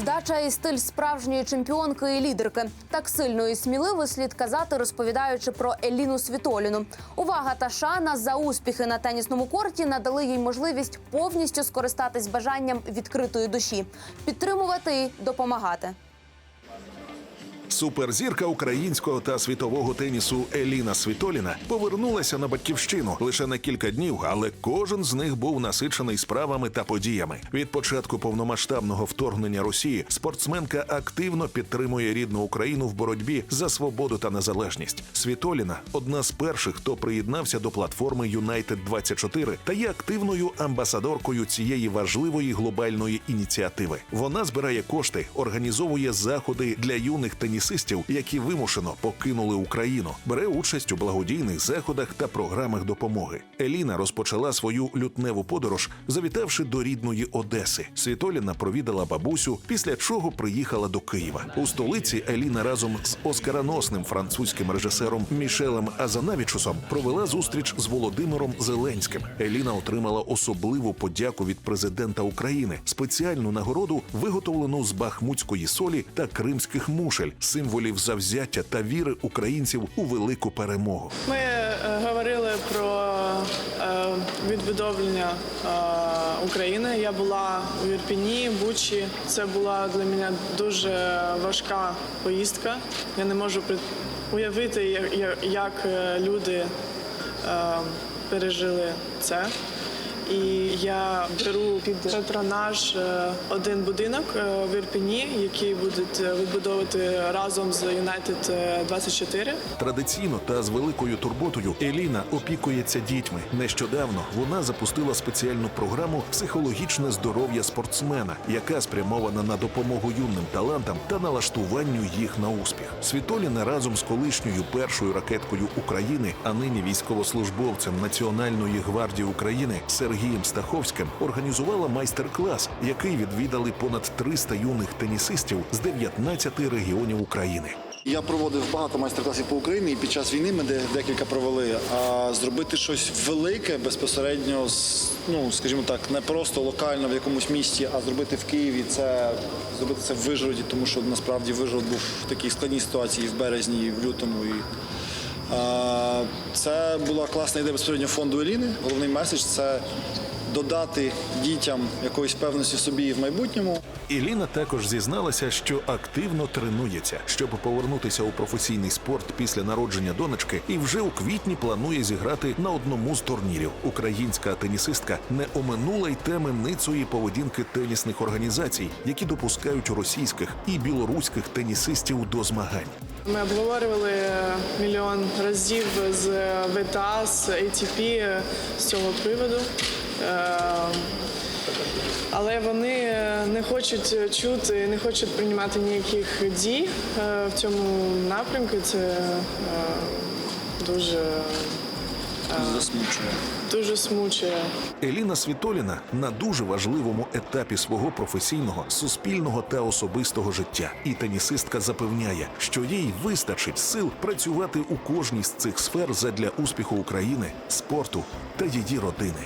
Вдача і стиль справжньої чемпіонки і лідерки. Так сильно і сміливо слід казати, розповідаючи про Еліну Світоліну. Увага та шана за успіхи на тенісному корті надали їй можливість повністю скористатись бажанням відкритої душі, підтримувати і допомагати. Суперзірка українського та світового тенісу Еліна Світоліна повернулася на батьківщину лише на кілька днів, але кожен з них був насичений справами та подіями. Від початку повномасштабного вторгнення Росії спортсменка активно підтримує рідну Україну в боротьбі за свободу та незалежність. Світоліна одна з перших, хто приєднався до платформи United 24 та є активною амбасадоркою цієї важливої глобальної ініціативи. Вона збирає кошти, організовує заходи для юних тенісистів, які вимушено покинули Україну, бере участь у благодійних заходах та програмах допомоги. Еліна розпочала свою лютневу подорож, завітавши до рідної Одеси. Світоліна провідала бабусю, після чого приїхала до Києва. У столиці Еліна разом з оскароносним французьким режисером Мішелем Азанавічусом провела зустріч з Володимиром Зеленським. Еліна отримала особливу подяку від президента України, спеціальну нагороду, виготовлену з бахмутської солі та кримських мушель, символів завзяття та віри українців у велику перемогу. Ми е, говорили про е, відбудовлення е, України. Я була у Ірпіні, Бучі. Це була для мене дуже важка поїздка. Я не можу уявити, як, люди пережили це. І я беру під патронаж е, один будинок е, в Ірпіні, який будуть е, відбудовувати разом з United 24. Традиційно та з великою турботою Еліна опікується дітьми. Нещодавно вона запустила спеціальну програму Психологічне здоров'я спортсмена, яка спрямована на допомогу юним талантам та налаштуванню їх на успіх. Світоліна разом з колишньою першою ракеткою України, а нині військовослужбовцем Національної гвардії України Сергієм Стаховським організувала майстер-клас, який відвідали понад 300 юних тенісистів з 19 регіонів України. Я проводив багато майстер-класів по Україні і під час війни ми декілька провели. А зробити щось велике безпосередньо, ну скажімо так, не просто локально в якомусь місті, а зробити в Києві це зробити це в Вижгороді, тому що насправді Вижгород був в такій складній ситуації в березні, і в лютому. І, це була класна ідея безпосередньо фонду Еліни. Головний меседж це додати дітям якоїсь певності собі в майбутньому. Іліна також зізналася, що активно тренується, щоб повернутися у професійний спорт після народження донечки, і вже у квітні планує зіграти на одному з турнірів. Українська тенісистка не оминула й теми ницої поведінки тенісних організацій, які допускають російських і білоруських тенісистів до змагань. Ми обговорювали мільйон разів з ВТА, з ATP з цього приводу. Е, Але вони не хочуть чути, не хочуть приймати ніяких дій е, в цьому напрямку. Це е, дуже, Засмучує. дуже смучує. Еліна Світоліна на дуже важливому етапі свого професійного, суспільного та особистого життя. І тенісистка запевняє, що їй вистачить сил працювати у кожній з цих сфер задля успіху України, спорту та її родини.